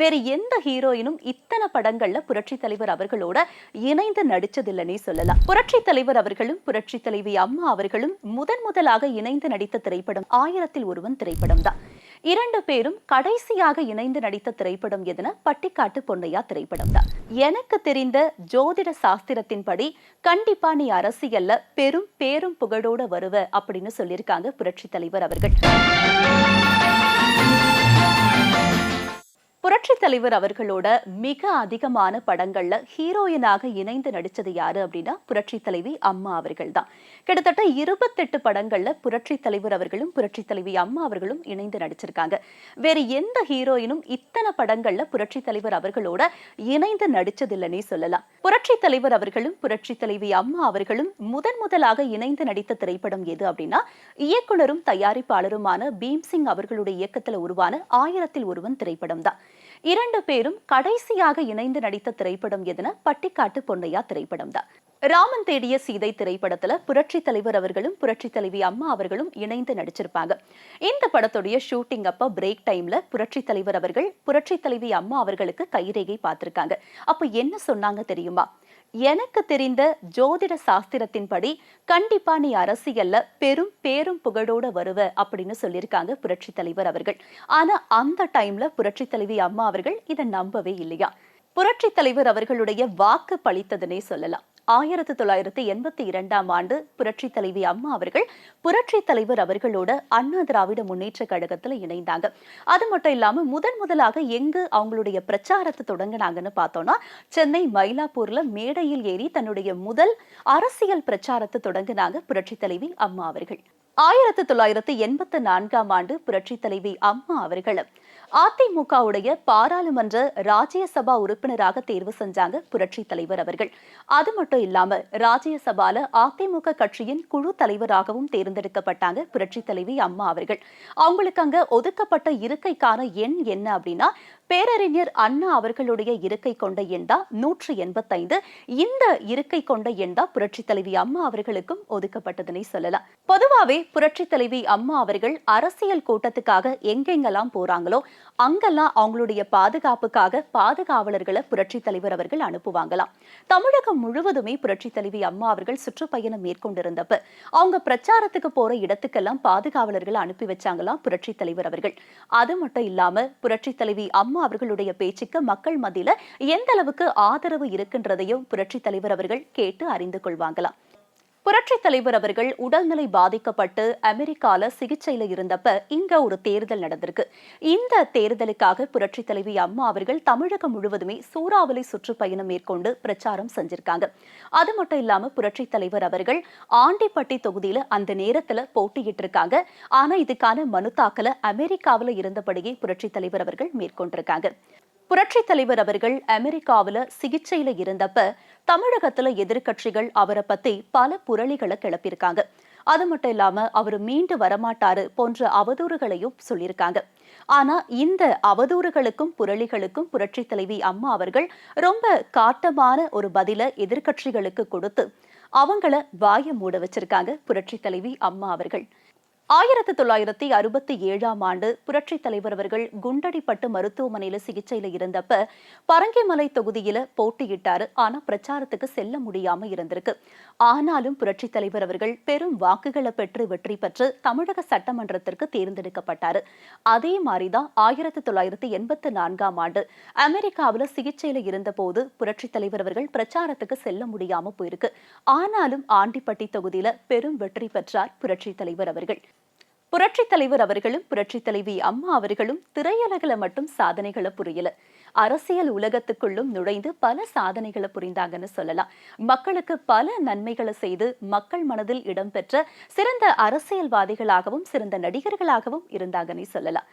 வேற எந்த ஹீரோயினும் இத்தனை படங்கள்ல புரட்சி தலைவர் அவர்களோட இணைந்து நடிச்சதில்லைன்னே சொல்லலாம். புரட்சி தலைவர் அவர்களும் புரட்சி தலைவி அம்மா அவர்களும் முதன் முதலாக இணைந்து நடித்த திரைப்படம் ஆயிரத்தில் ஒருவன் திரைப்படம் தான். இரண்டு பேரும் கடைசியாக இணைந்து நடித்த திரைப்படம் எதுனா பட்டிக்காட்டு பொன்னையா திரைப்படம் தான். எனக்கு தெரிந்த ஜோதிட சாஸ்திரத்தின்படி கண்டிப்பா நீ அரசியல்ல பெரும் பேரும் புகழோட வருவ அப்படின்னு சொல்லியிருக்காங்க புரட்சி தலைவர் அவர்கள். புரட்சி தலைவர் அவர்களோட மிக அதிகமான படங்கள்ல ஹீரோயினாக இணைந்து நடிச்சது யாரு அப்படின்னா புரட்சி தலைவி அம்மா அவர்கள் தான் கிட்டத்தட்ட இருபத்தெட்டு படங்கள்ல புரட்சி தலைவர் அவர்களும் புரட்சி தலைவி அம்மா அவர்களும் இணைந்து நடிச்சிருக்காங்க. வேற எந்த ஹீரோயினும் இத்தனை படங்கள்ல புரட்சி தலைவர் அவர்களோட இணைந்து நடிச்சதில்லைன்னே சொல்லலாம். புரட்சி தலைவர் அவர்களும் புரட்சி தலைவி அம்மா அவர்களும் முதன் முதலாக இணைந்து நடித்த திரைப்படம் எது அப்படின்னா இயக்குனரும் தயாரிப்பாளருமான பீம்சிங் அவர்களுடைய இயக்கத்துல உருவான ஆயிரத்தில் ஒருவன் திரைப்படம் தான் இரண்டு பேரும் கடைசியாக இணைந்து நடித்த திரைப்படம் எதுனா? பட்டிக்காட்டு பொன்னையா திரைப்படம் தான் ராமன் தேடிய சீதை திரைப்படத்துல புரட்சி தலைவர் அவர்களும் புரட்சி தலைவி அம்மா அவர்களும் இணைந்து நடிச்சிருப்பாங்க. இந்த படத்துடைய ஷூட்டிங் அப்ப பிரேக் டைம்ல புரட்சி தலைவர் அவர்கள் புரட்சி தலைவி அம்மா அவர்களுக்கு கைரேகை பார்த்திருக்காங்க. அப்ப என்ன சொன்னாங்க தெரியுமா? எனக்கு தெரிந்த ஜோதிட சாஸ்திரத்தின்படி கண்டிப்பா நீ அரசியல்ல பெரும் பேரும் புகழோட வருவ அப்படின்னு சொல்லியிருக்காங்க புரட்சி தலைவர் அவர்கள். ஆனா அந்த டைம்ல புரட்சி தலைவி அம்மா அவர்கள் இதை நம்பவே இல்லையா? புரட்சி தலைவர் அவர்களுடைய வாக்கு பளித்ததுனே சொல்லலாம். ஆயிரத்தி தொள்ளாயிரத்தி எண்பத்தி இரண்டாம் ஆண்டு புரட்சி தலைவி அம்மா அவர்கள் புரட்சி தலைவர் அவர்களோட அண்ணா திராவிட முன்னேற்ற கழகத்துல இணைந்தாங்க. அது மட்டும் இல்லாம முதன் முதலாக எங்கு அவங்களுடைய பிரச்சாரத்தை தொடங்கினாங்கன்னு பார்த்தோம்னா சென்னை மயிலாப்பூர்ல மேடையில் ஏறி தன்னுடைய முதல் அரசியல் பிரச்சாரத்தை தொடங்கினாங்க புரட்சி தலைவி அம்மா அவர்கள். ஆயிரத்தி தொள்ளாயிரத்தி எண்பத்தி நான்காம் ஆண்டு புரட்சி தலைவி அம்மா அவர்கள் அதிமுகவுடைய பாராளுமன்ற ராஜ்யசபா உறுப்பினராக தேர்வு செஞ்சாங்க புரட்சி தலைவர் அவர்கள். அது மட்டும் இல்லாம ராஜ்யசபால அதிமுக கட்சியின் குழு தலைவராகவும் தேர்ந்தெடுக்கப்பட்டாங்க புரட்சி தலைவி அம்மா அவர்கள். அவங்களுக்கு அங்க ஒதுக்கப்பட்ட இருக்கைக்கான எண் என்ன அப்படின்னா பேரறிஞர் அண்ணா அவர்களுடைய இருக்கை கொண்ட எண் தான் நூற்று எண்பத்தைந்து. இந்த இருக்கை கொண்ட எண் தான் புரட்சி தலைவி அம்மா அவர்களுக்கும் ஒதுக்கப்பட்டதுன்னு சொல்லலாம். பொதுவாவே புரட்சி தலைவி அம்மா அவர்கள் அரசியல் கூட்டத்துக்காக எங்கெங்கெல்லாம் போறாங்களோ அங்கெல்லாம் அவங்களுடைய பாதுகாப்புக்காக பாதுகாவலர்களை புரட்சி தலைவர் அவர்கள் அனுப்புவாங்களாம். தமிழகம் முழுவதுமே புரட்சி தலைவி அம்மா அவர்கள் சுற்றுப்பயணம் மேற்கொண்டிருந்தப்ப அவங்க பிரச்சாரத்துக்கு போற இடத்துக்கெல்லாம் பாதுகாவலர்களை அனுப்பி வச்சாங்களாம் புரட்சி தலைவர் அவர்கள். அது மட்டும் இல்லாம புரட்சி தலைவி அம்மா அவர்களுடைய பேச்சுக்கு மக்கள் மத்தியில எந்த அளவுக்கு ஆதரவு இருக்கின்றதையும் புரட்சி தலைவர் அவர்கள் கேட்டு அறிந்து கொள்வாங்களாம். புரட்சி தலைவர் அவர்கள் உடல்நிலை பாதிக்கப்பட்டு அமெரிக்கால சிகிச்சையில இருந்தப்ப இங்க ஒரு தேர்தல் நடந்திருக்கு. இந்த தேர்தலுக்காக புரட்சி தலைவி அம்மா அவர்கள் தமிழகம் முழுவதுமே சூறாவளி சுற்றுப்பயணம் மேற்கொண்டு பிரச்சாரம் செஞ்சிருக்காங்க. அது மட்டும் இல்லாம புரட்சி தலைவர் அவர்கள் ஆண்டிப்பட்டி தொகுதியில அந்த நேரத்துல போட்டியிட்டு இருக்காங்க ஆனா இதுக்கான மனு தாக்கல அமெரிக்காவில இருந்தபடியே புரட்சி தலைவர் அவர்கள் மேற்கொண்டிருக்காங்க. புரட்சி தலைவர் அவர்கள் அமெரிக்காவில சிகிச்சையில இருந்தப்ப தமிழகத்துல எதிர்கட்சிகள் அவரை பத்தி பல புரளிகளை கிளப்பியிருக்காங்க. அது மட்டும் இல்லாம அவர் மீண்டு வரமாட்டாரு போன்ற அவதூறுகளையும் சொல்லியிருக்காங்க. ஆனா இந்த அவதூறுகளுக்கும் புரளிகளுக்கும் புரட்சி தலைவி அம்மா அவர்கள் ரொம்ப காட்டமான ஒரு பதில எதிர்கட்சிகளுக்கு கொடுத்து அவங்கள வாய மூட வச்சிருக்காங்க புரட்சி தலைவி அம்மா அவர்கள். ஆயிரத்தி தொள்ளாயிரத்தி அறுபத்தி ஏழாம் ஆண்டு புரட்சித் தலைவர் அவர்கள் குண்டடிப்பட்டு மருத்துவமனையில சிகிச்சையில இருந்தப்ப பரங்கிமலை தொகுதியில போட்டியிட்டாரு. ஆனா பிரச்சாரத்துக்கு செல்ல முடியாம இருந்திருக்கு. ஆனாலும் புரட்சித் தலைவர் அவர்கள் பெரும் வாக்குகளை பெற்று வெற்றி பெற்று தமிழக சட்டமன்றத்திற்கு தேர்ந்தெடுக்கப்பட்டாரு. அதே மாதிரிதான் ஆயிரத்தி தொள்ளாயிரத்தி எண்பத்தி நான்காம் ஆண்டு அமெரிக்காவில சிகிச்சையில இருந்தபோது புரட்சி தலைவர் அவர்கள் பிரச்சாரத்துக்கு செல்ல முடியாம போயிருக்கு. ஆனாலும் ஆண்டிப்பட்டி தொகுதியில பெரும் வெற்றி பெற்றார் புரட்சி தலைவர் அவர்கள். புரட்சித் தலைவர் அவர்களும் புரட்சித் தலைவி அம்மா அவர்களும் திரையுலகில் மட்டும் சாதனைகளை புரியல. அரசியல் உலகத்துக்குள்ளும் நுழைந்து பல சாதனைகளை புரிந்தாங்கன்னு சொல்லலாம். மக்களுக்கு பல நன்மைகளை செய்து மக்கள் மனதில் இடம்பெற்ற சிறந்த அரசியல்வாதிகளாகவும் சிறந்த நடிகர்களாகவும் இருந்தாங்கன்னு சொல்லலாம்.